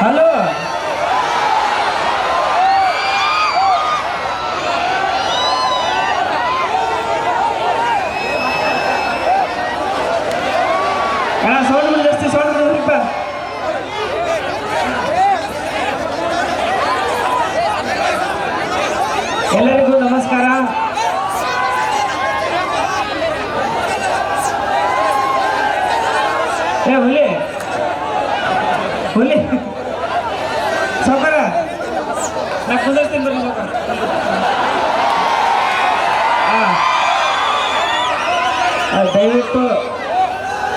Hello ಅಣ್ಣ sound ಬಂದು ಜಾಸ್ತಿ ಸೌಂಡ್ ಬಂದ್ರಿಪ್ಪ ಎಲ್ಲರಿಗೂ ನಮಸ್ಕಾರ ಏ ದಯವಿಟ್ಟು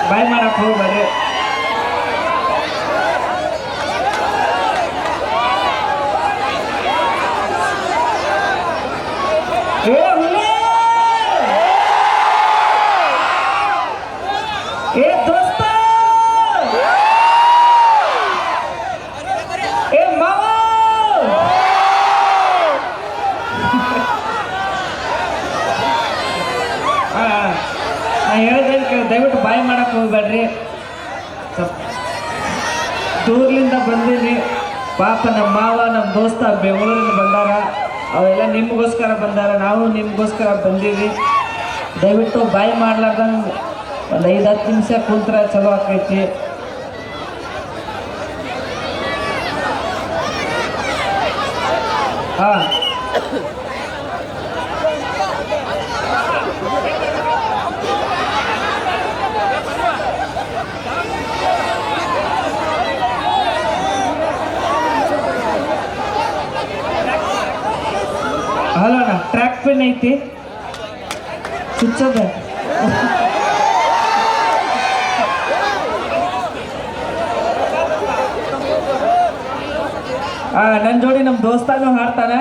ಬಾಯ್ ಮಾಡಕ್ಕೆ ಹೋಗ್ಬೇಡಿ ಏ ನಾ ಹೇಳಿದ್ದೇನು ಕೇಳಿ, ದಯವಿಟ್ಟು ಬಾಯ್ ಮಾಡಕ್ಕೆ ಹೋಗ್ಬೇಡ್ರಿ. ದೂರ್ಲಿಂದ ಬಂದೀನಿ ಪಾಪ ನಮ್ಮ ಮಾವ ನಮ್ಮ ದೋಸ್ತ ಬೆಂಗಳೂರಿಂದ ಬಂದಾರ. ಅವೆಲ್ಲ ನಿಮಗೋಸ್ಕರ ಬಂದಾರ. ನಾವು ನಿಮಗೋಸ್ಕರ ಬಂದೀವಿ. ದಯವಿಟ್ಟು ಬಾಯ್ ಮಾಡ್ಲಾರ್ದಂಗೆ ಒಂದು ಐದು ಹತ್ತು ನಿಮಿಷ ಕುಂತ್ರ ಚಲೋ ಆಕೈತಿ. ಹಾಂ. ಹಲೋ ಅಣ್ಣ ಟ್ರ್ಯಾಕ್ ಪಿನ್ ಐತಿ. ಚುಚ್ಚದ ಆ ನನ್ನ ಜೋಡಿ ನಮ್ಮ ದೋಸ್ತಾನು ಹಾಡ್ತಾನೆ.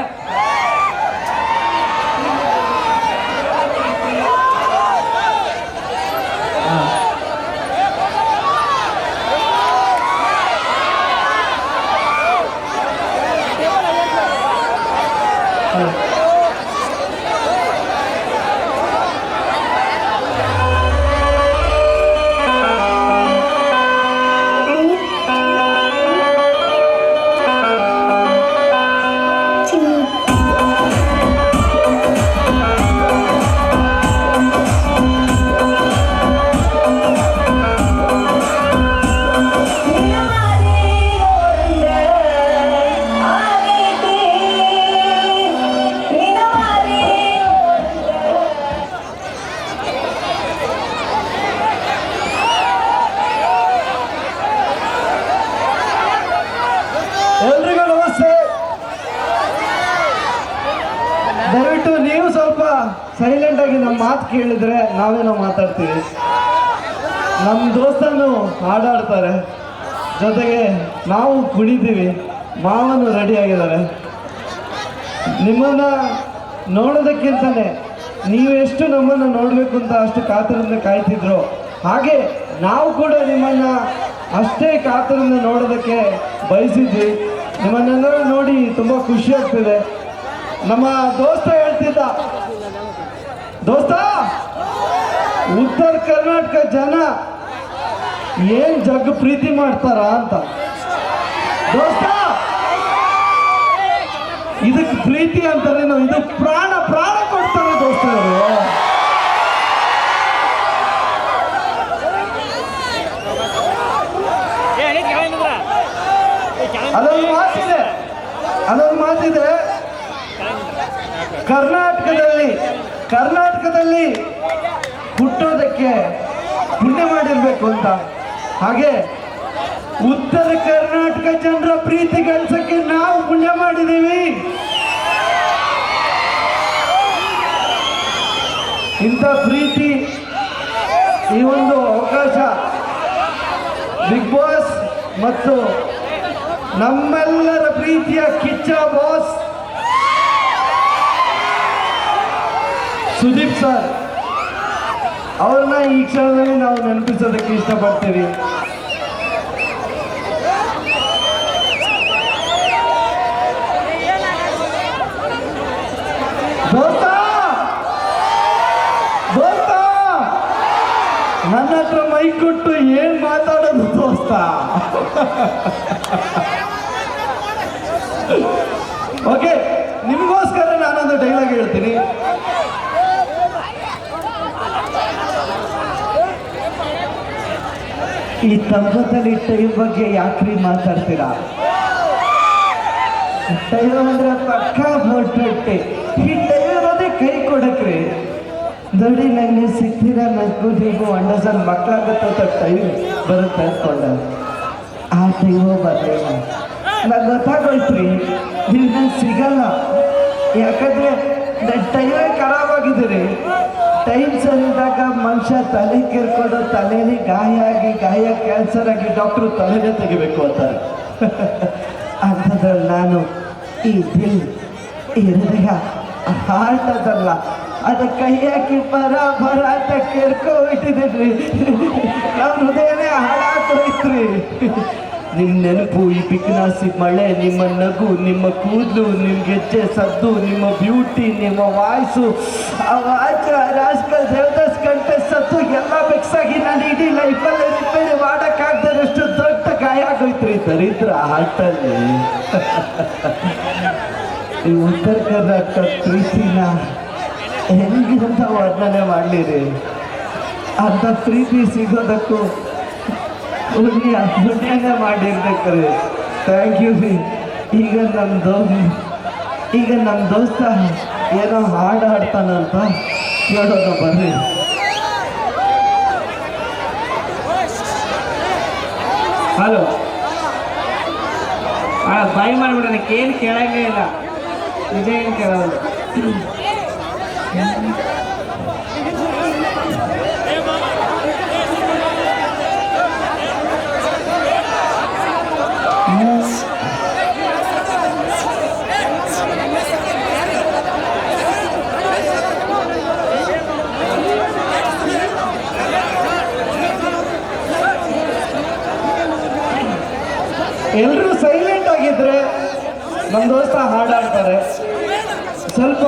ನಮ್ಮ ಮಾತು ಕೇಳಿದ್ರೆ ನಾವೇನೋ ಮಾತಾಡ್ತೀವಿ. ನಮ್ಮ ದೋಸ್ತನು ಹಾಡಾಡ್ತಾರೆ. ಜೊತೆಗೆ ನಾವು ಕುಡಿತೀವಿ. ಮಾವನು ರೆಡಿ ಆಗಿದ್ದಾರೆ. ನಿಮ್ಮನ್ನ ನೋಡೋದಕ್ಕಿಂತಲೇ ನೀವೆಷ್ಟು ನಮ್ಮನ್ನು ನೋಡಬೇಕು ಅಂತ ಅಷ್ಟು ಕಾತರದಿಂದ ಕಾಯ್ತಿದ್ರು ಹಾಗೆ ನಾವು ಕೂಡ ನಿಮ್ಮನ್ನ ಅಷ್ಟೇ ಕಾತರದಿಂದ ನೋಡೋದಕ್ಕೆ ಬಯಸಿದ್ವಿ. ನಿಮ್ಮನ್ನೆಲ್ಲರೂ ನೋಡಿ ತುಂಬ ಖುಷಿ ಆಗ್ತಿದೆ. ನಮ್ಮ ದೋಸ್ತ ಹೇಳ್ತಿದ್ದ ದೋಸ್ತ, ಉತ್ತರ ಕರ್ನಾಟಕ ಜನ ಏನ್ ಜಗ್ ಪ್ರೀತಿ ಮಾಡ್ತಾರ ಅಂತ. ದೋಸ್ತ ಇದಕ್ಕೆ ಪ್ರೀತಿ ಅಂತಾರೆ ನಾವು ಇದು ಪ್ರಾಣ ಕರ್ನಾಟಕದಲ್ಲಿ ಹುಟ್ಟೋದಕ್ಕೆ ಪುಣ್ಯ ಮಾಡಿರ್ಬೇಕು ಅಂತ. ಹಾಗೆ ಉತ್ತರ ಕರ್ನಾಟಕ ಜನರ ಪ್ರೀತಿ ಗಳಿಸಕ್ಕೆ ನಾವು ಪುಣ್ಯ ಮಾಡಿದ್ದೀವಿ. ಇಂಥ ಪ್ರೀತಿ ಈ ಒಂದು ಅವಕಾಶ ಬಿಗ್ ಬಾಸ್ ಮತ್ತು ನಮ್ಮೆಲ್ಲರ ಪ್ರೀತಿಯ ಕಿಚ್ಚ ಬಾಸ್ ಸುದೀಪ್ ಸರ್, ಅವ್ರನ್ನ ಈ ಕ್ಷಣದಲ್ಲಿ ನಾವು ನೆನಪಿಸೋದಕ್ಕೆ ಇಷ್ಟಪಡ್ತೀವಿ. ನನ್ನ ಹತ್ರ ಮೈ ಕೊಟ್ಟು ಏನ್ ಮಾತಾಡೋದು ದೋಸ್ತ ಓಕೆ ನಿಮಗೋಸ್ಕರ ನಾನೊಂದು ಡೈಲಾಗ್ ಹೇಳ್ತೀನಿ. ಈ ತಂಬತ್ತಲ್ಲಿ ಟೈಮ್ ಬಗ್ಗೆ ಯಾಕ್ರಿ ಮಾತಾಡ್ತೀರಾ? ಟೈಮ್ ಅಂದ್ರೆ ಪಕ್ಕ ಹೊಟ್ಟೆ ಈ ಟೈಮ್ ಇರೋದೇ ಕೈ ಕೊಡಕ್ರಿ. ನೋಡಿ ನಂಗೆ ಸಿಕ್ತೀರಾ ನನಗೂ ನೀವು ಅಂಡರ್ಸ್ಟ್ಯಾಂಡ್ ಮಕ್ಕಳಾಗತ್ತ ಟೈಮ್ ಬರುತ್ತೆ ಅನ್ಕೊಂಡ ಆ ಟೈಮು ಬರಲಿಲ್ಲ. ನಂಗೆ ಗೊತ್ತಾಗೋಯ್ತ್ರಿ ನೀವು ನಂಗೆ ಸಿಗಲ್ಲ. ಯಾಕಂದ್ರೆ ನನ್ನ ಟೈಮೇ ಖರಾಬ್ ಆಗಿದ್ದೀರಿ. ಟೈಮ್ ಸರಿದಾಗ ಮನುಷ್ಯ ತಲೆ ಕೇರ್ಕೊಂಡು ತಲೆಯಲ್ಲಿ ಗಾಯ ಆಗಿ ಗಾಯ ಕ್ಯಾನ್ಸರ್ ಆಗಿ ಡಾಕ್ಟ್ರು ತಲೆಗೆ ತೆಗಿಬೇಕು ಅಂತಾರೆ ಅಂಥದ್ರಲ್ಲಿ ನಾನು ಈ ದಿಲ್, ಈ ಹೃದಯ ಹಾರ್ಟ್ ಅದಲ್ಲ. ಅದು ಕೈ ಹಾಕಿ ಬರ ಬರ ಅಂತ ಕೇರ್ಕೊಂಡ್ಬಿಟ್ಟಿದ್ದೀನಿ ನಮ್ಮ ಹೃದಯನೇ ಹಾಳಾಗ್ತೋಯ್ತ್ರಿ ನಿಮ್ಮ ನೆನಪು ಈ ಬಿಕ್ನಾಸಿ ಮಳೆ, ನಿಮ್ಮ ನಗು, ನಿಮ್ಮ ಕೂದಲು ನಿಮ್ಮ ಗೆಜ್ಜೆ ಸದ್ದು, ನಿಮ್ಮ ಬ್ಯೂಟಿ ನಿಮ್ಮ ವಾಯ್ಸು ಆ ವಾಚ್ ರಾಜ್ಕಲ್ ದೇವದಾಸ್ ಗಂಟೆ ಸದ್ದು ಎಲ್ಲ ಮಿಕ್ಸ್ ಆಗಿ ನಾನು ಇಡೀ ಲೈಫಲ್ಲಿ ರಿಪೇರಿ ಮಾಡೋಕ್ಕಾಗ್ದಷ್ಟು ದೊಡ್ಡ ಗಾಯ ಆಗೋಯ್ತ್ರಿ ದರಿದ್ರ ಹಾರ್ಟಲ್ಲಿ ಈ ಉತ್ತರ ಕರ್ನಾಟಕ ಪ್ರೀತಿನ ಹೆಂಗಿಂತ ವರ್ಣನೆ ಮಾಡಲಿರಿ. ಅಂತ ಪ್ರೀತಿ ಸಿಗೋದಕ್ಕೂ ಪುಣ್ಯ ಪುಣ್ಯನೇ ಮಾಡಿರ್ಬೇಕ್ರಿ. ಥ್ಯಾಂಕ್ ಯು ರೀ ಈಗ ನಮ್ಮ ದೋಸ್ತ ಈಗ ನಮ್ಮ ದೋಸ್ತ ಏನೋ ಹಾಡು ಹಾಡ್ತಾನಂತ ಕೇಳೋದು ಬರ್ರಿ. ಹಲೋ ಆ ಬಾಯಿ ಮಾಡಿಬಿಡ ಏನು ಕೇಳಂಗೇ ಇಲ್ಲ. ನಿಜ ಏನು ಕೇಳೋದು? ಎಲ್ಲರೂ ಸೈಲೆಂಟ್ ಆಗಿದ್ರೆ ನಮ್ಮ ದೋಸ್ತ ಹಾಡಾಡ್ತಾರೆ. ಸ್ವಲ್ಪ